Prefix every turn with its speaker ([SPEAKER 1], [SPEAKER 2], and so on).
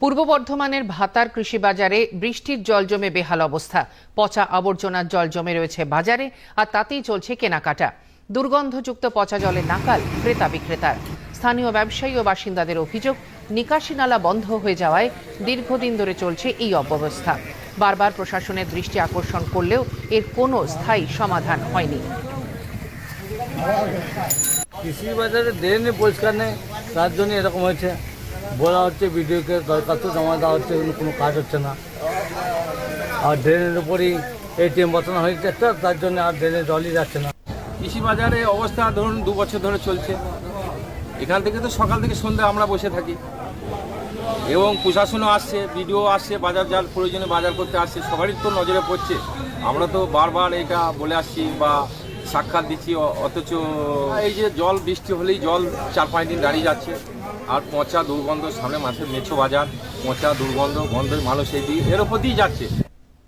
[SPEAKER 1] পূর্ব বর্ধমানের ভাতার কৃষি বাজারে বৃষ্টির জল জমে বেহাল অবস্থা। পচা আবর্জনার জল জমে রয়েছে বাজারে, আর তাতেই চলছে কেনাকাটা। দুর্গন্ধযুক্ত পচা জলে নাকাল ক্রেতা বিক্রেতার। স্থানীয় ব্যবসায়ী ও বাসিন্দাদের অভিযোগ, নিকাশি নালা বন্ধ হয়ে যাওয়ায় দীর্ঘদিন ধরে চলছে এই অব্যবস্থা। বারবার প্রশাসনের দৃষ্টি আকর্ষণ করলেও এর কোনো স্থায়ী সমাধান হয়নি।
[SPEAKER 2] কৃষি বাজারে ড্রেনে পরিষ্কার নেই, তার জন্য এরকম হয়েছে। বলা হচ্ছে বিডিওকে দরখাস্ত জমা দেওয়া হচ্ছে কোনো কাজ হচ্ছে না। আর ড্রেনের উপরই এটিএম বসানো হয়েছে একটা, তার জন্য আর ড্রেনে জলই যাচ্ছে না।
[SPEAKER 3] কৃষি বাজারে অবস্থা ধরুন দু বছর ধরে চলছে। এখান থেকে তো সকাল থেকে সন্ধ্যা আমরা বসে থাকি। এবং প্রশাসনও আসছে, বিডিও আসছে, বাজার যার প্রয়োজনে বাজার করতে আসছে, সবারই তো নজরে পড়ছে। আমরা তো বারবার এটা বলে আসছি বা সাক্ষাৎ দিচ্ছি অথচ এই যে জল বৃষ্টি হলেই জল চার পাঁচ দিন দাঁড়িয়ে যাচ্ছে। আর পচা দুর্গন্ধ সামনে মাছের মেছো বাজার, পচা দুর্গন্ধ, গন্ধের মানুষ এই দিয়ে এর ওপর দিয়েই যাচ্ছে।